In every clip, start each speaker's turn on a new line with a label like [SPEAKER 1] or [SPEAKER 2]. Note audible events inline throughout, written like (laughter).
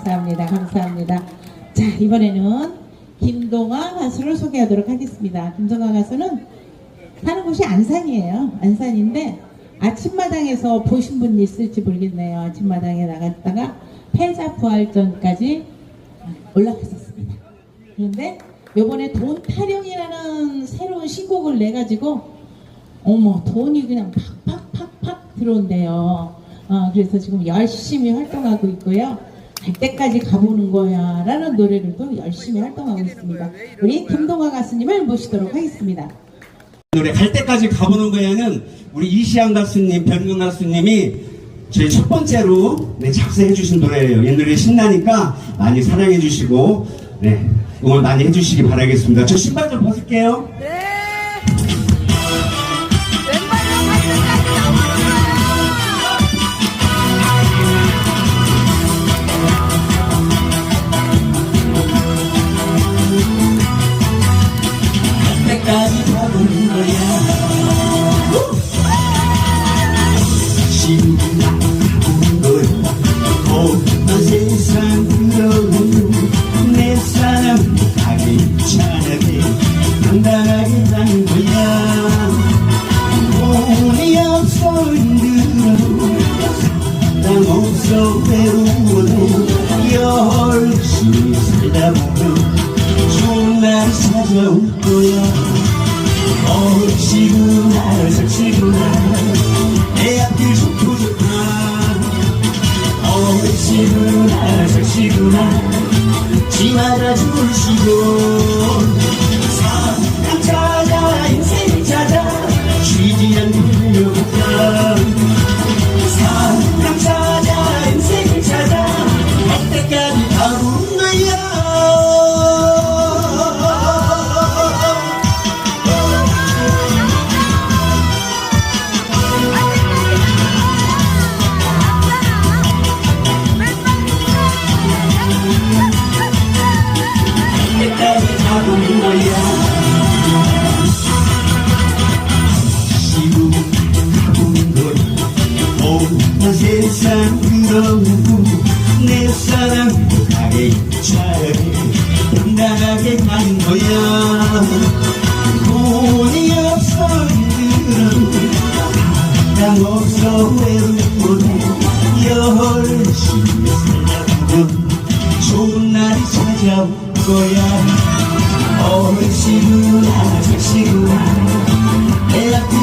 [SPEAKER 1] 감사합니다. 감사합니다. 자, 이번에는 김동아 가수를 소개하도록 하겠습니다. 김동아 가수는 사는 곳이 안산이에요. 안산인데 아침마당에서 보신 분 있을지 모르겠네요. 아침마당에 나갔다가 패자 부활전까지 올라갔었습니다. 그런데 요번에 돈 타령이라는 새로운 신곡을 내가지고 어머 돈이 그냥 팍팍팍팍 들어온대요. 어, 그래서 지금 열심히 활동하고 있고요. 갈 때까지 가보는 거야 라는 노래를 또 열심히 활동하고 있습니다. 우리 김동화 가수님을 모시도록 하겠습니다.
[SPEAKER 2] 노래 갈 때까지 가보는 거야는 우리 이시양 가수님, 변경 가수님이 저희 첫 번째로 네, 작사해 주신 노래예요. 이 노래 신나니까 많이 사랑해 주시고 네, 응원 많이 해주시기 바라겠습니다. 저 신발 좀 벗을게요.
[SPEAKER 3] 네.
[SPEAKER 2] 찾아올 거야 어시구나 설치구나 시구나 설치구나. 지마다 줄시고 세상 들어오고 내 사랑 가게 차라리 당당하게 가는 거야 돈이 없어 힘들어 당 없어 외로워도 열심히 살다 보면 좋은 날이 찾아올 거야 어시구나 저시구나 내 앞이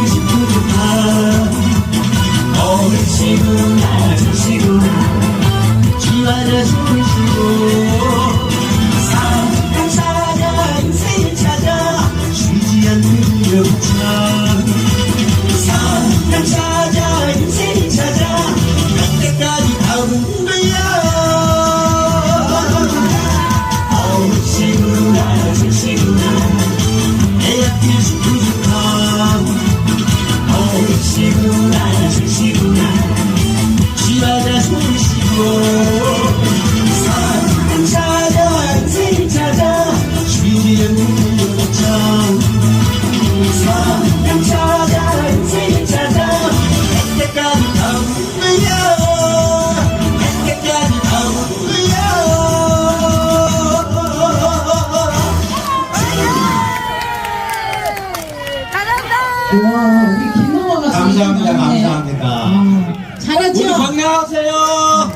[SPEAKER 1] 와, 우리 김동화 가수님.
[SPEAKER 2] 감사합니다, 감사합니다.
[SPEAKER 1] 아, 잘하죠?
[SPEAKER 2] 모두 건강하세요.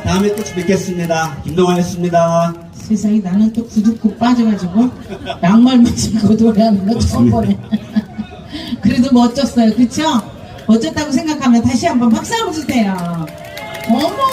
[SPEAKER 2] 다음에 또 뵙겠습니다. 김동환이었습니다.
[SPEAKER 1] 세상에 나는 또 구두고 빠져가지고 양말만 신고 노래하는 거 처음 보네. (laughs) 그래도 멋졌어요. 그쵸? 멋졌다고 생각하면 다시 한번 박수 한번 주세요. 어머!